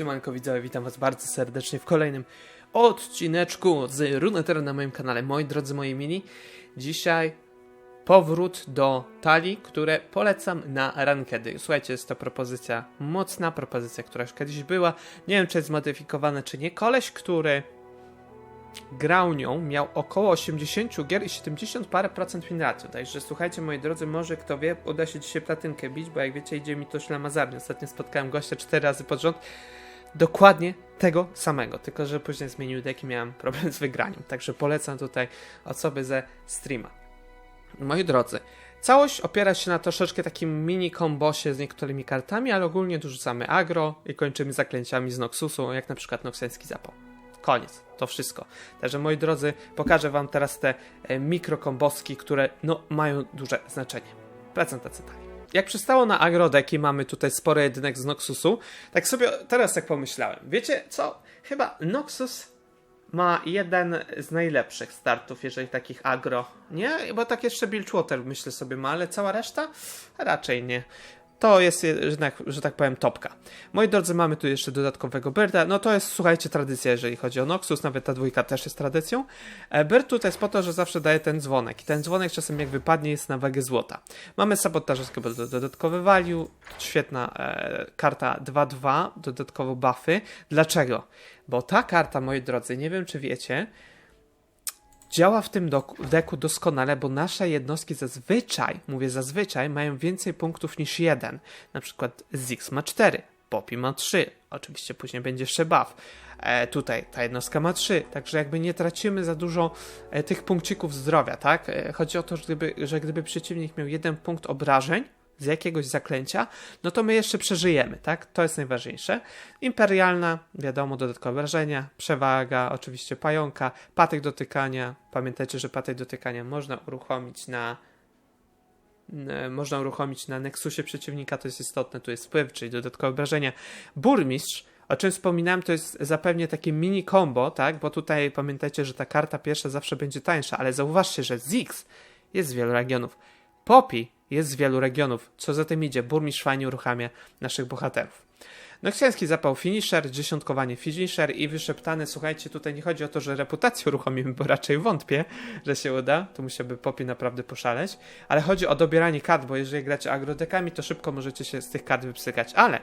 Siemanko widzowie, witam was bardzo serdecznie w kolejnym odcineczku z Runeterra na moim kanale. Moi drodzy, moi mini, dzisiaj powrót do talii, które polecam na rankedy. Słuchajcie, jest to propozycja mocna, propozycja, która już kiedyś była. Nie wiem, czy jest zmodyfikowana, czy nie. Koleś, który grał nią, miał około 80 gier i 70 parę procent win. Także słuchajcie, moi drodzy, może kto wie, uda się dzisiaj platynkę bić, bo jak wiecie, idzie mi to ślamazarnie. Ostatnio spotkałem gościa 4 razy pod rząd. Dokładnie tego samego, tylko że później zmienił deck i miałem problem z wygraniem. Także polecam tutaj osoby ze streama. Moi drodzy, całość opiera się na troszeczkę takim mini kombosie z niektórymi kartami, ale ogólnie dorzucamy agro i kończymy zaklęciami z Noxusu, jak na przykład Noxenski Zapał. Koniec, to wszystko. Także moi drodzy, pokażę wam teraz te e, mikrokomboski, które no mają duże znaczenie. Prezentacja dalej. Jak przystało na agrodeki, mamy tutaj sporo jedynek z Noxusu. Tak sobie teraz tak pomyślałem. Wiecie co? Chyba Noxus ma jeden z najlepszych startów, jeżeli takich agro. Nie? Bo tak jeszcze Bilgewater myślę sobie ma, ale cała reszta? Raczej nie. To jest jednak, że tak powiem, topka. Moi drodzy, mamy tu jeszcze dodatkowego Birda. No to jest, słuchajcie, tradycja, jeżeli chodzi o Noxus. Nawet ta dwójka też jest tradycją. E, Bird tutaj jest po to, że zawsze daje ten dzwonek. I ten dzwonek czasem jak wypadnie jest na wagę złota. Mamy sabotażowskie, bo to dodatkowy value. Świetna e, karta 2-2, dodatkowo buffy. Dlaczego? Bo ta karta, moi drodzy, nie wiem czy wiecie, działa w tym deku doskonale, bo nasze jednostki zazwyczaj, mówię zazwyczaj, mają więcej punktów niż jeden. Na przykład Ziggs ma 4, Poppy ma 3, oczywiście później będzie jeszcze buff. E, tutaj ta jednostka ma 3, także jakby nie tracimy za dużo e, tych punkcików zdrowia, tak? E, chodzi o to, że gdyby, że gdyby przeciwnik miał jeden punkt obrażeń, z jakiegoś zaklęcia, no to my jeszcze przeżyjemy, tak? To jest najważniejsze. Imperialna, wiadomo, dodatkowe wrażenia, przewaga, oczywiście pająka, patek dotykania. Pamiętajcie, że patek dotykania można uruchomić na n- można uruchomić na Nexusie przeciwnika, to jest istotne, tu jest wpływ, czyli dodatkowe wrażenia. Burmistrz, o czym wspominałem, to jest zapewne takie mini combo, tak? Bo tutaj pamiętajcie, że ta karta pierwsza zawsze będzie tańsza, ale zauważcie, że Ziggs jest z wielu regionów. Poppy jest z wielu regionów. Co za tym idzie, burmistrz fajnie uruchamia naszych bohaterów. Noksiański zapał finisher, dziesiątkowanie finisher i wyszeptany, słuchajcie, tutaj nie chodzi o to, że reputację uruchomimy, bo raczej wątpię, że się uda, tu musiałby Poppy naprawdę poszaleć, ale chodzi o dobieranie kart, bo jeżeli gracie agrodekami, to szybko możecie się z tych kart wypsykać, ale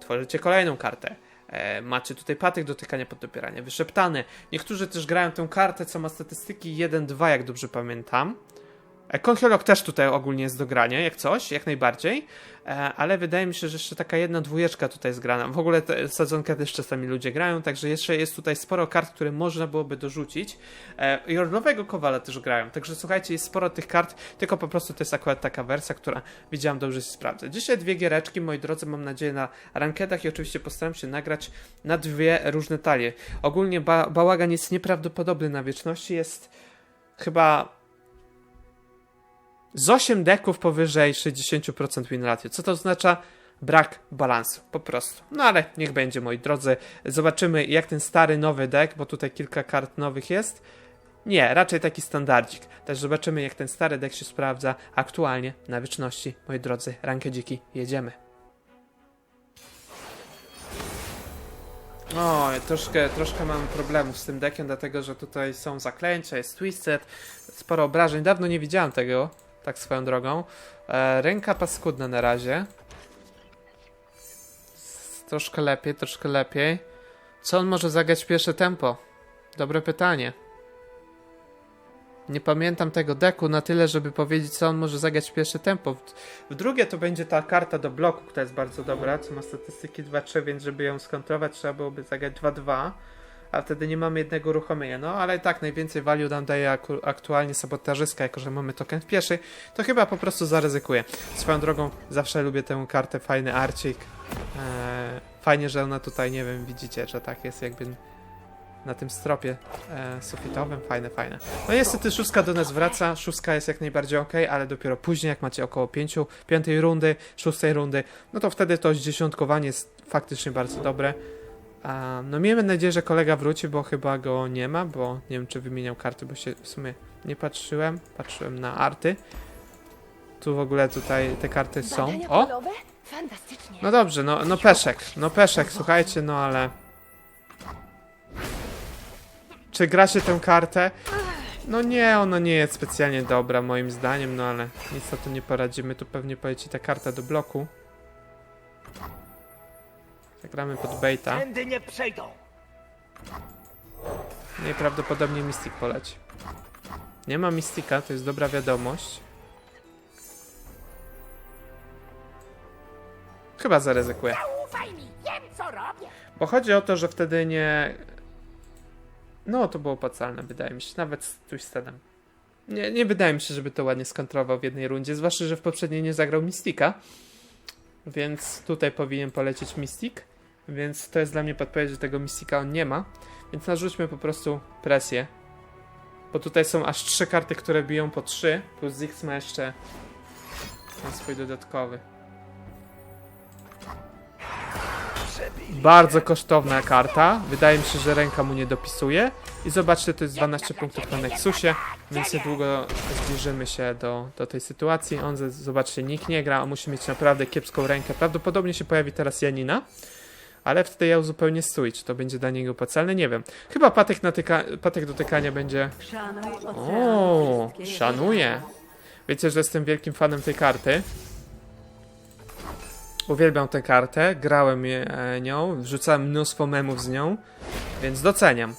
tworzycie kolejną kartę, E, macie tutaj patyk dotykania pod dobieranie, wyszeptane. Niektórzy też grają tę kartę, co ma statystyki 1-2, jak dobrze pamiętam. Konchiolog też tutaj ogólnie jest do grania, jak coś, jak najbardziej, e, ale wydaje mi się, że jeszcze taka jedna dwójeczka tutaj jest grana. W ogóle te sadzonkę też czasami ludzie grają, także jeszcze jest tutaj sporo kart, które można byłoby dorzucić. E, I Orlowego Kowala też grają, także słuchajcie, jest sporo tych kart, tylko po prostu to jest akurat taka wersja, która widziałam dobrze się sprawdza. Dzisiaj dwie giereczki, moi drodzy, mam nadzieję na rankedach i oczywiście postaram się nagrać na dwie różne talie. Ogólnie ba bałagan jest nieprawdopodobny na wieczności, jest chyba z 8 deków powyżej 60% win ratio. Co to oznacza? Brak balansu, po prostu. No ale niech będzie, moi drodzy. Zobaczymy, jak ten stary, nowy deck, bo tutaj kilka kart nowych jest. Nie, raczej taki standardzik. Też zobaczymy, jak ten stary deck się sprawdza aktualnie na wieczności. Moi drodzy, rankedziki, jedziemy. O, troszkę, troszkę mam problemów z tym deckiem, dlatego że tutaj są zaklęcia, jest twisted, sporo obrażeń. Dawno nie widziałem tego, tak swoją drogą. E, ręka paskudna na razie. Troszkę lepiej, troszkę lepiej. Co on może zagrać pierwsze tempo? Dobre pytanie. Nie pamiętam tego deku na tyle, żeby powiedzieć, co on może zagrać w pierwsze tempo. W drugie to będzie ta karta do bloku, która jest bardzo dobra, co ma statystyki 2-3, więc żeby ją skontrować, trzeba byłoby zagrać 2-2, a wtedy nie mamy jednego uruchomienia. No ale tak najwięcej value nam daje aktualnie sabotażyska, jako że mamy token w pierwszej, to chyba po prostu zaryzykuję. Swoją drogą zawsze lubię tę kartę, fajny arcik. Eee, fajnie, że ona tutaj, nie wiem, widzicie, że tak jest jakby na tym stropie e, sufitowym. Fajne, fajne. No niestety szóstka do nas wraca. Szóstka jest jak najbardziej ok, ale dopiero później, jak macie około pięciu, piątej rundy, szóstej rundy, no to wtedy to zdziesiątkowanie jest faktycznie bardzo dobre. A, no miejmy nadzieję, że kolega wróci, bo chyba go nie ma, bo nie wiem, czy wymieniał karty, bo się w sumie nie patrzyłem. Patrzyłem na arty. Tu w ogóle tutaj te karty są. O! No dobrze, no, no peszek, no peszek, słuchajcie, no ale... Czy gra się tę kartę? No nie, ona nie jest specjalnie dobra moim zdaniem, no ale nic na to nie poradzimy, tu pewnie poleci ta karta do bloku. Zagramy pod baita. Tędy nie przejdą. Najprawdopodobniej Mystic poleci. Nie ma Mystika, to jest dobra wiadomość. Chyba zaryzykuję. Ufaj mi, wiem co robię. Bo chodzi o to, że wtedy nie. No, to było opłacalne, wydaje mi się, nawet z Twistedem. Nie, nie wydaje mi się, żeby to ładnie skontrował w jednej rundzie, zwłaszcza, że w poprzedniej nie zagrał Mystika. Więc tutaj powinien polecieć Mystic. Więc to jest dla mnie podpowiedź, że tego Mystika on nie ma. Więc narzućmy po prostu presję. Bo tutaj są aż trzy karty, które biją po trzy, plus Zix ma jeszcze ten swój dodatkowy. Bardzo kosztowna karta. Wydaje mi się, że ręka mu nie dopisuje. I zobaczcie, to jest 12 punktów na Nexusie, więc niedługo zbliżymy się do, do tej sytuacji. On, zobaczcie, nikt nie gra, on musi mieć naprawdę kiepską rękę. Prawdopodobnie się pojawi teraz Janina, ale wtedy ja uzupełnię stój. Czy to będzie dla niego opłacalne? Nie wiem. Chyba patek, natyka, patek dotykania będzie... O, szanuję. Wiecie, że jestem wielkim fanem tej karty. Uwielbiam tę kartę, grałem e, nią, wrzucałem mnóstwo memów z nią, więc doceniam.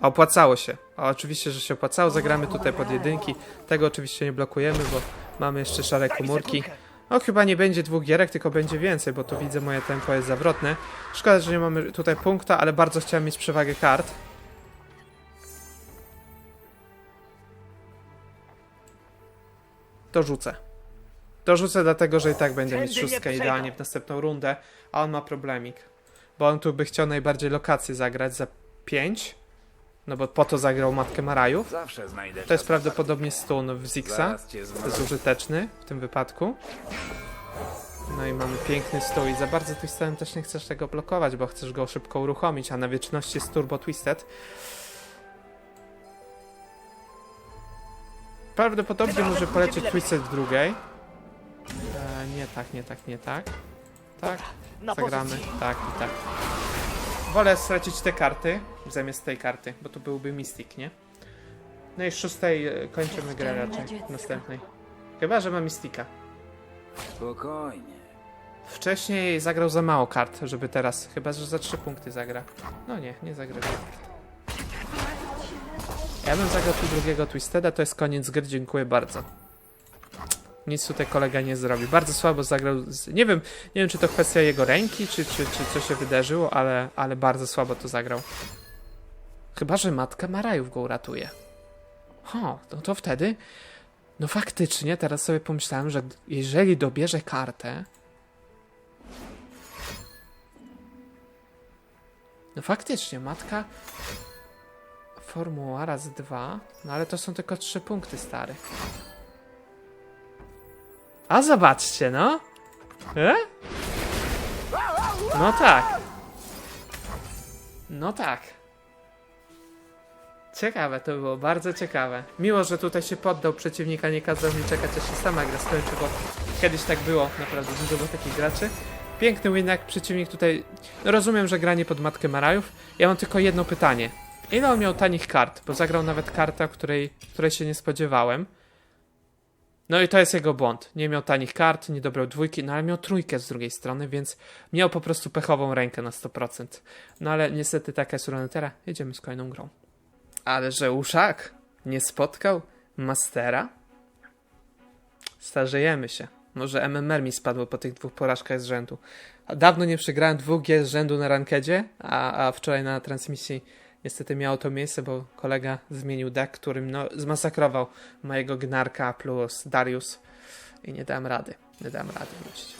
A Opłacało się. A oczywiście, że się opłacało. Zagramy tutaj pod jedynki. Tego oczywiście nie blokujemy, bo mamy jeszcze szare komórki. No chyba nie będzie dwóch gierek, tylko będzie więcej, bo tu widzę moje tempo jest zawrotne. Szkoda, że nie mamy tutaj punkta, ale bardzo chciałem mieć przewagę kart. Dorzucę. Dorzucę dlatego, że i tak będę mieć szóstkę idealnie w następną rundę, a on ma problemik. Bo on tu by chciał najbardziej lokację zagrać za 5. No bo po to zagrał Matkę Marajów. Zawsze znajdę To jest prawdopodobnie stun w Zixa. To jest użyteczny w tym wypadku. No i mamy piękny stół i za bardzo Twistem też nie chcesz tego blokować, bo chcesz go szybko uruchomić, a na wieczności jest Turbo Twisted. Prawdopodobnie może polecieć Twisted w drugiej. E, nie tak, nie tak, nie tak. Tak, zagramy. Tak i tak. Wolę stracić te karty zamiast tej karty, bo to byłby Mystic, nie? No i z szóstej e, kończymy grę raczej, w następnej. Chyba, że ma Mystika. Spokojnie. Wcześniej zagrał za mało kart, żeby teraz, chyba, że za trzy punkty zagra. No nie, nie zagra. Ja bym zagrał tu drugiego Twisteda, to jest koniec gry, dziękuję bardzo. Nic tutaj kolega nie zrobi. Bardzo słabo zagrał. Z... Nie wiem, nie wiem, czy to kwestia jego ręki, czy, czy, czy co się wydarzyło, ale, ale bardzo słabo to zagrał. Chyba, że matka Marajów go uratuje. Ho, no to wtedy. No faktycznie, teraz sobie pomyślałem, że jeżeli dobierze kartę. No faktycznie, matka. Formuła raz, dwa. No ale to są tylko trzy punkty, stary. A zobaczcie, no. E? No tak. No tak. Ciekawe to było, bardzo ciekawe. Miło, że tutaj się poddał przeciwnika, nie kazał mi czekać, aż się sama gra skończy, bo kiedyś tak było, naprawdę dużo było takich graczy. Piękny jak przeciwnik tutaj... No rozumiem, że granie pod matkę Marajów. Ja mam tylko jedno pytanie. Ile on miał tanich kart? Bo zagrał nawet kartę, której, której się nie spodziewałem. No i to jest jego błąd. Nie miał tanich kart, nie dobrał dwójki, no ale miał trójkę z drugiej strony, więc miał po prostu pechową rękę na 100%. No ale niestety taka jest Runetera. Jedziemy z kolejną grą. Ale że Uszak nie spotkał Mastera? Starzejemy się. Może MMR mi spadło po tych dwóch porażkach z rzędu. Dawno nie przegrałem dwóch gier z rzędu na rankedzie, a, a wczoraj na transmisji niestety miało to miejsce, bo kolega zmienił deck, którym no, zmasakrował mojego Gnarka plus Darius i nie dałem rady. Nie dałem rady wrócić.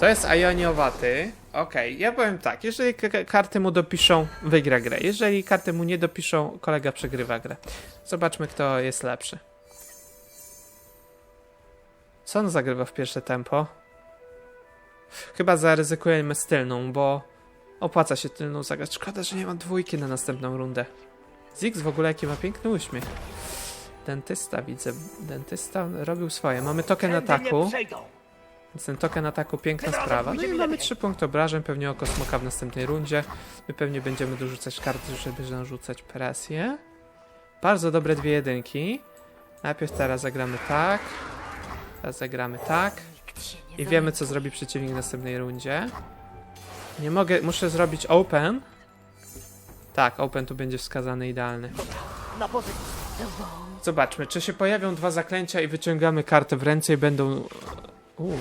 To jest Ioniowaty. Okej, ja powiem tak, jeżeli karty mu dopiszą, wygra grę. Jeżeli karty mu nie dopiszą, kolega przegrywa grę. Zobaczmy, kto jest lepszy. Co on zagrywa w pierwsze tempo? Chyba zaryzykujemy z tylną, bo opłaca się tylną zagrać. Szkoda, że nie ma dwójki na następną rundę. Ziggs w ogóle jaki ma piękny uśmiech. dentysta widzę. Dentysta robił swoje. Mamy token ataku. Więc ten token ataku piękna sprawa. No i mamy lepiej. 3 punkty obrażeń, pewnie oko smoka w następnej rundzie. My pewnie będziemy dorzucać karty, żeby narzucać presję. Bardzo dobre dwie jedynki. Najpierw teraz zagramy tak. Teraz zagramy tak. I wiemy co zrobi przeciwnik w następnej rundzie. Nie mogę, muszę zrobić open. Tak, open tu będzie wskazany idealny. Zobaczmy, czy się pojawią dwa zaklęcia i wyciągamy kartę w ręce i będą... Uu.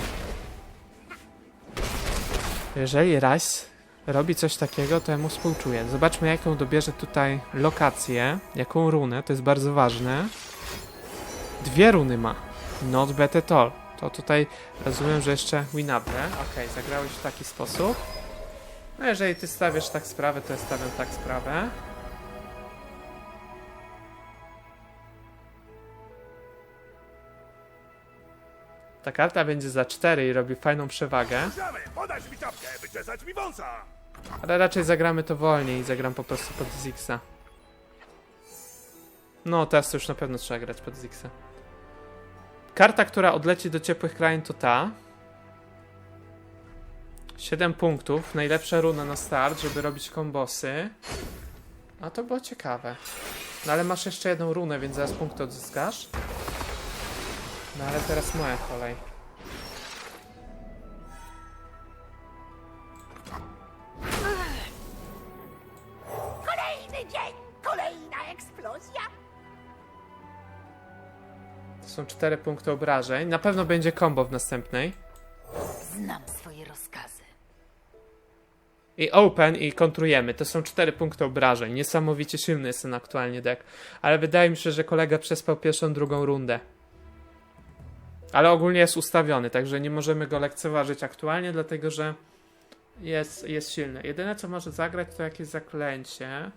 Jeżeli Rice robi coś takiego, to ja mu współczuję. Zobaczmy, jaką dobierze tutaj lokację, jaką runę, to jest bardzo ważne. Dwie runy ma. Not bad at all. To tutaj rozumiem, że jeszcze winable. Okej, zagrałeś w taki sposób. No jeżeli ty stawiasz tak sprawę, to ja stawiam tak sprawę. Ta karta będzie za 4 i robi fajną przewagę. Podać mi czapkę, wyczesać mi wąsa! Ale raczej zagramy to wolniej i zagram po prostu pod Zixa. No, teraz to już na pewno trzeba grać pod Zixa. Karta, która odleci do ciepłych krain to ta. 7 punktów, najlepsza runa na start, żeby robić kombosy. A to było ciekawe. No ale masz jeszcze jedną runę, więc zaraz punkty odzyskasz. No ale teraz moja kolej. Kolejny dzień, kolejna eksplozja. To są 4 punkty obrażeń. Na pewno będzie combo w następnej. Znam. I open i kontrujemy. To są 4 punkty obrażeń. Niesamowicie silny jest ten aktualnie deck. Ale wydaje mi się, że kolega przespał pierwszą, drugą rundę. Ale ogólnie jest ustawiony, także nie możemy go lekceważyć aktualnie, dlatego że jest, jest silny. Jedyne co może zagrać to jakieś zaklęcie.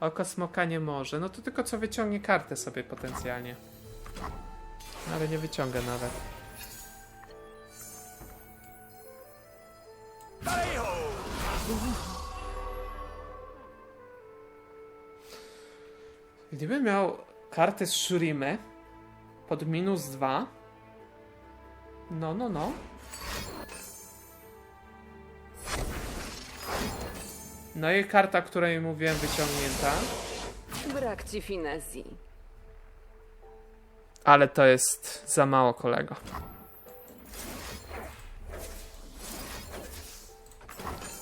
Oko smoka nie może. No to tylko co wyciągnie kartę sobie potencjalnie. Ale nie wyciąga nawet. Gdybym miał kartę z Shurimy pod minus 2. No, no, no. No i karta, której mówiłem, wyciągnięta. Brak ci finezji. Ale to jest za mało, kolego.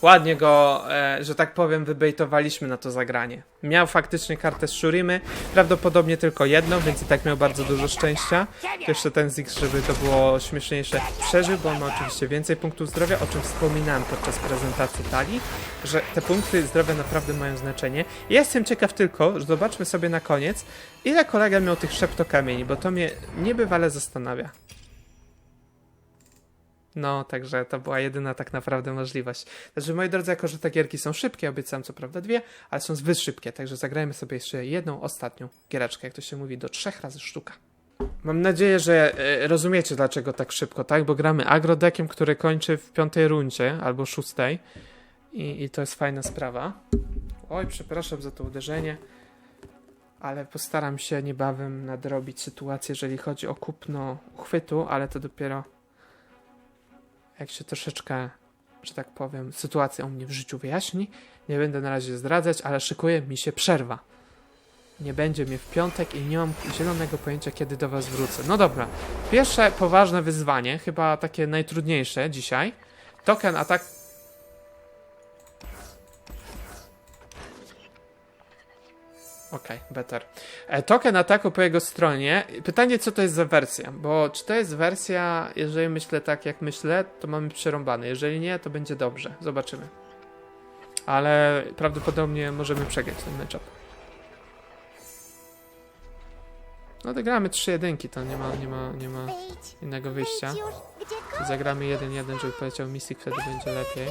Ładnie go, e, że tak powiem, wybejtowaliśmy na to zagranie. Miał faktycznie kartę z Shurimy, prawdopodobnie tylko jedną, więc i tak miał bardzo dużo szczęścia. Jeszcze ten Ziggs, żeby to było śmieszniejsze, przeżył, bo on ma oczywiście więcej punktów zdrowia, o czym wspominałem podczas prezentacji talii, że te punkty zdrowia naprawdę mają znaczenie. Ja jestem ciekaw tylko, że zobaczmy sobie na koniec, ile kolega miał tych szeptokamieni, bo to mnie niebywale zastanawia. No, także to była jedyna tak naprawdę możliwość. Także moi drodzy, jako że te gierki są szybkie, obiecałem co prawda dwie, ale są zbyt szybkie, także zagrajmy sobie jeszcze jedną ostatnią giereczkę, jak to się mówi, do trzech razy sztuka. Mam nadzieję, że e, rozumiecie dlaczego tak szybko, tak? Bo gramy agrodekiem, który kończy w piątej rundzie albo szóstej i, i to jest fajna sprawa. Oj, przepraszam za to uderzenie, ale postaram się niebawem nadrobić sytuację, jeżeli chodzi o kupno uchwytu, ale to dopiero jak się troszeczkę, że tak powiem, sytuacja u mnie w życiu wyjaśni. Nie będę na razie zdradzać, ale szykuje mi się przerwa. Nie będzie mnie w piątek i nie mam zielonego pojęcia, kiedy do Was wrócę. No dobra, pierwsze poważne wyzwanie, chyba takie najtrudniejsze dzisiaj. Token atak. Okej, better. E, token ataku po jego stronie. Pytanie, co to jest za wersja? Bo czy to jest wersja, jeżeli myślę tak, jak myślę, to mamy przerąbane. Jeżeli nie, to będzie dobrze. Zobaczymy. Ale prawdopodobnie możemy przegrać ten matchup. No to gramy trzy jedynki, to nie ma, nie ma, nie ma innego wyjścia. Zagramy 1-1, żeby poleciał Mystic, wtedy będzie lepiej.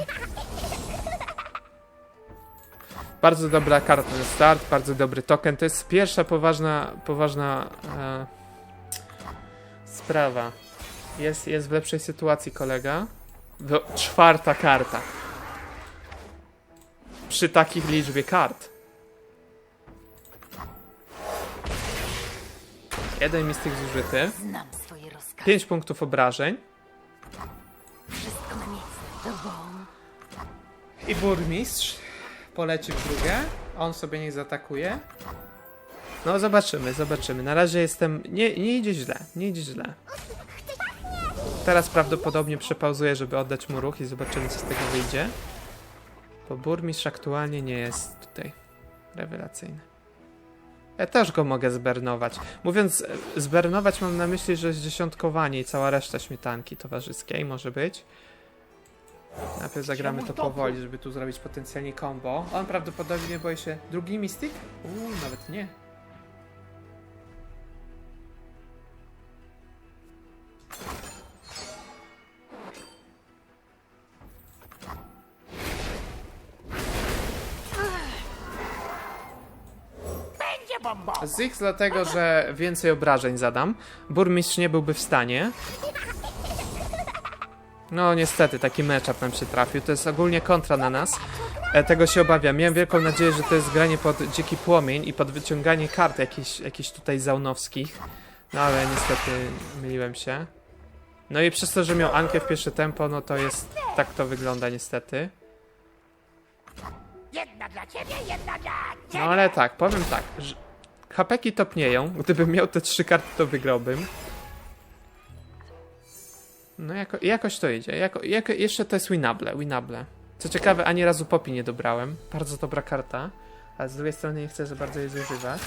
Bardzo dobra karta na start, bardzo dobry token. To jest pierwsza poważna, poważna e, sprawa. Jest, jest w lepszej sytuacji kolega. Do, czwarta karta. Przy takich liczbie kart. Jeden mistyk zużyty. Znam swoje rozkazy. 5 punktów obrażeń. Wszystko na. I burmistrz poleci w drugę. On sobie niech zaatakuje. No zobaczymy, zobaczymy. Na razie jestem... Nie, nie idzie źle, nie idzie źle. Teraz prawdopodobnie przepauzuję, żeby oddać mu ruch i zobaczymy co z tego wyjdzie. Bo burmistrz aktualnie nie jest tutaj rewelacyjny. Ja też go mogę zbernować. Mówiąc e, zbernować mam na myśli, że jest dziesiątkowanie i cała reszta śmietanki towarzyskiej może być. Najpierw zagramy to powoli, żeby tu zrobić potencjalnie combo. On prawdopodobnie boi się drugi Mystic? Uuu, nawet nie. Będzie bombo! Z X dlatego, że więcej obrażeń zadam. Burmistrz nie byłby w stanie. No niestety, taki matchup nam się trafił. To jest ogólnie kontra na nas. E, tego się obawiam. Miałem wielką nadzieję, że to jest granie pod dziki płomień i pod wyciąganie kart jakichś, jakichś tutaj zaunowskich. No ale niestety myliłem się. No i przez to, że miał Ankę w pierwsze tempo, no to jest... Tak to wygląda niestety. Jedna dla ciebie, jedna dla No ale tak, powiem tak. że Hapeki topnieją. Gdybym miał te trzy karty, to wygrałbym. No jako, jakoś to idzie. Jako, jako, jeszcze to jest winable, winable. Co ciekawe, ani razu popi nie dobrałem. Bardzo dobra karta. Ale z drugiej strony nie chcę za bardzo jej zużywać.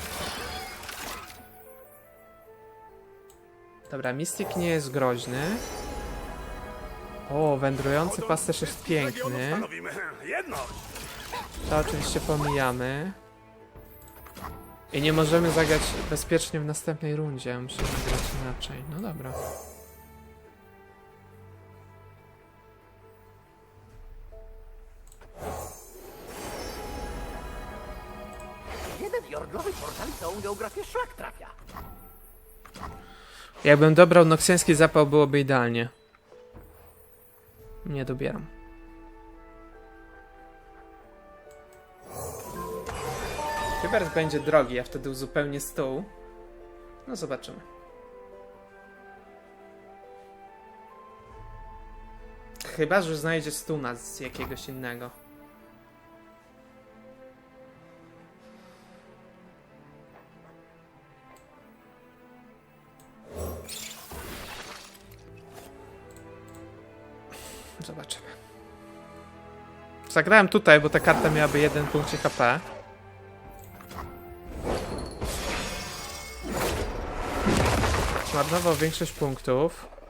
Dobra, Mystic nie jest groźny. O, wędrujący pasterz jest piękny. To oczywiście pomijamy. I nie możemy zagrać bezpiecznie w następnej rundzie. Musimy grać inaczej. No dobra. Jordlowy portal całą geografię szlak trafia. Jakbym dobrał noksjański zapał, byłoby idealnie. Nie dobieram. Hybers będzie drogi, a wtedy uzupełnię stół. No zobaczymy. Chyba, że znajdzie stół na z jakiegoś innego. Zagrałem tutaj, bo ta karta miałaby jeden punkcie HP. Zmarnował większość punktów.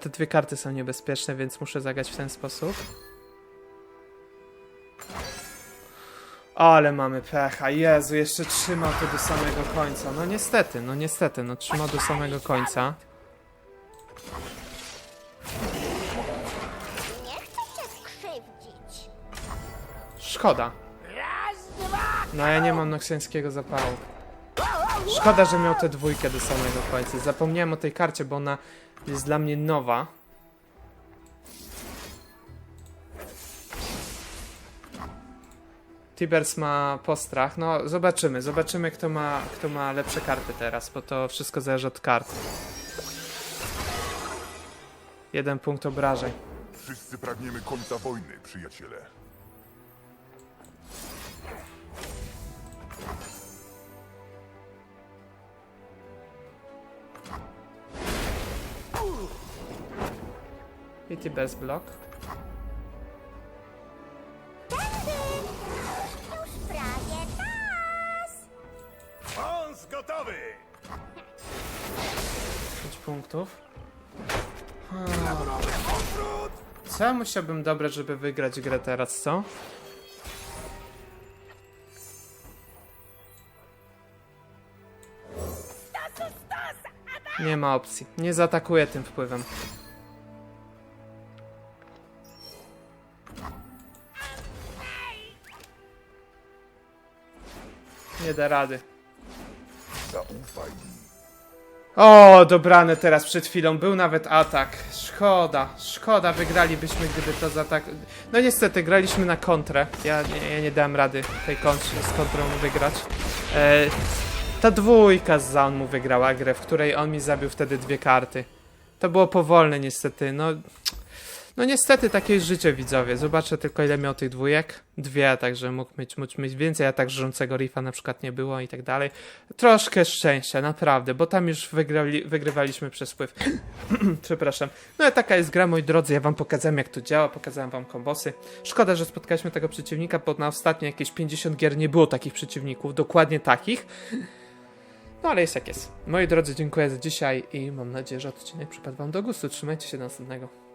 Te dwie karty są niebezpieczne, więc muszę zagrać w ten sposób. Ale mamy pecha, Jezu, jeszcze trzymał to do samego końca. No niestety, no niestety, no trzymał do samego końca. Nie chcę cię skrzywdzić. Szkoda. No ja nie mam noksjańskiego zapału. Szkoda, że miał tę dwójkę do samego końca. Zapomniałem o tej karcie, bo ona jest dla mnie nowa. Tibers ma postrach. No, zobaczymy. Zobaczymy, kto ma, kto ma lepsze karty teraz, bo to wszystko zależy od kart. Jeden punkt obrażeń. Wszyscy pragniemy końca wojny, przyjaciele. I bez blok. Już prawie czas! Wąs gotowy! Pięć punktów. Co ja musiałbym dobrać, żeby wygrać grę teraz, co? Nie ma opcji. Nie zaatakuję tym wpływem. Nie da rady. Zaufaj. O, dobrane teraz przed chwilą. Był nawet atak. Szkoda, szkoda, wygralibyśmy, gdyby to za tak. No niestety, graliśmy na kontrę. Ja nie, ja nie dałem rady tej kontrze z kontrą wygrać. E, ta dwójka z Zaun mu wygrała grę, w której on mi zabił wtedy dwie karty. To było powolne niestety, no... No niestety takie jest życie widzowie. Zobaczę tylko ile miał tych dwójek. Dwie, także mógł mieć, mógł mieć więcej, a tak żrącego rifa na przykład nie było i tak dalej. Troszkę szczęścia, naprawdę, bo tam już wygrali, wygrywaliśmy przez wpływ. Przepraszam. No ale taka jest gra, moi drodzy, ja wam pokazałem jak to działa, pokazałem wam kombosy. Szkoda, że spotkaliśmy tego przeciwnika, bo na ostatnie jakieś 50 gier nie było takich przeciwników, dokładnie takich. No ale jest jak jest. Moi drodzy, dziękuję za dzisiaj i mam nadzieję, że odcinek przypadł wam do gustu. Trzymajcie się do następnego.